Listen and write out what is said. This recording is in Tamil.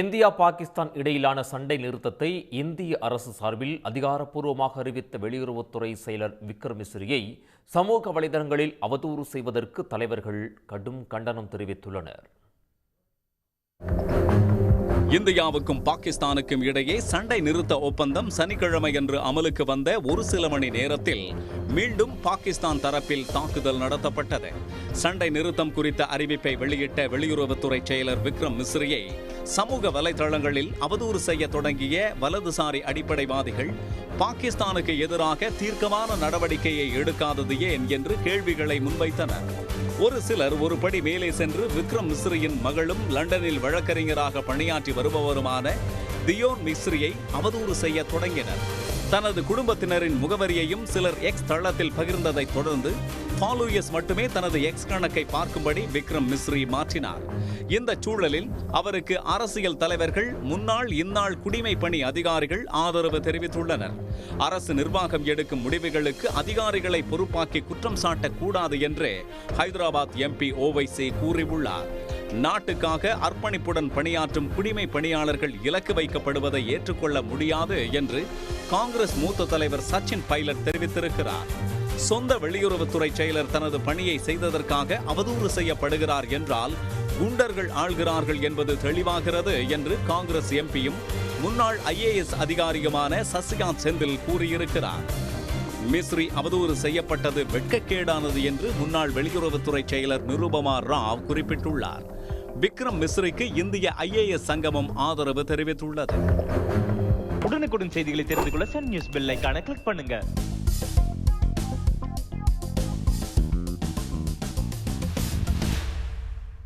இந்தியா பாகிஸ்தான் இடையிலான சண்டை நிறுத்தத்தை இந்திய அரசு சார்பில் அதிகாரப்பூர்வமாக அறிவித்த வெளியுறவுத்துறை செயலர் விக்ரம் மிஸ்ரியை சமூக வலைதளங்களில் அவதூறு செய்வதற்கு தலைவர்கள் கடும் கண்டனம் தெரிவித்துள்ளனர். இந்தியாவுக்கும் பாகிஸ்தானுக்கும் இடையே சண்டை நிறுத்த ஒப்பந்தம் சனிக்கிழமையன்று அமலுக்கு வந்த ஒரு சில மணி நேரத்தில் மீண்டும் பாகிஸ்தான் தரப்பில் தாக்குதல் நடத்தப்பட்டது. சண்டை நிறுத்தம் குறித்த அறிவிப்பை வெளியிட்ட வெளியுறவுத்துறை செயலர் விக்ரம் மிஸ்ரியை சமூக வலைதளங்களில் அவதூறு செய்ய தொடங்கிய வலதுசாரி அடிப்படைவாதிகள் பாகிஸ்தானுக்கு எதிராக தீர்க்கமான நடவடிக்கையை எடுக்காதது ஏன் என்று கேள்விகளை முன்வைத்தனர். ஒரு சிலர் ஒருபடி மேலே சென்று விக்ரம் மிஸ்ரியின் மகளும் லண்டனில் வழக்கறிஞராக பணியாற்றி வருபவருமான தியோன் மிஸ்ரியை அவதூறு செய்ய தொடங்கினர். தனது குடும்பத்தினரின் முகவரியையும் சிலர் எக்ஸ் தளத்தில் பகிர்ந்ததைத் தொடர்ந்து ஃபாலோயர்ஸ் மட்டுமே தனது எக்ஸ் கணக்கை பார்க்கும்படி விக்ரம் மிஸ்ரி மாற்றினார். இந்த சூழலில் அவருக்கு அரசியல் தலைவர்கள் முன்னாள் இந்நாள் குடிமை பணி அதிகாரிகள் ஆதரவு தெரிவித்துள்ளனர். அரசு நிர்வாகம் எடுக்கும் முடிவுகளுக்கு அதிகாரிகளை பொறுப்பாக்கி குற்றம் சாட்டக்கூடாது என்று ஹைதராபாத் எம்பி ஓவைசி கூறியுள்ளார். நாட்டுக்காக அர்ப்பணிப்புடன் பணியாற்றும் குடிமை பணியாளர்கள் இலக்கு வைக்கப்படுவதை ஏற்றுக்கொள்ள முடியாது என்று காங்கிரஸ் மூத்த தலைவர் சச்சின் பைலட் தெரிவித்திருக்கிறார். சொந்த வெளியுறவுத்துறை செயலர் தனது பணியை செய்ததற்காக அவதூறு செய்யப்படுகிறார் என்றால் குண்டர்கள் ஆள்கிறார்கள் என்பது தெளிவாகிறது என்று காங்கிரஸ் எம்பியும் முன்னாள் ஐஏஎஸ் அதிகாரியுமான சசிகாந்த் செந்தில் கூறியிருக்கிறார். மிஸ்ரி அவதூறு செய்யப்பட்டது வெட்கக்கேடானது என்று முன்னாள் வெளியுறவுத்துறை செயலர் நிருபமா ராவ் குறிப்பிட்டுள்ளார். விக்ரம் மிஸ்ரிக்கு இந்திய ஐஏஎஸ் சங்கமம் ஆதரவு தெரிவித்துள்ளது. உடனுக்குடன் செய்திகளை தெரிந்து கொள்ள சன் நியூஸ் பெல் கிளிக் பண்ணுங்க.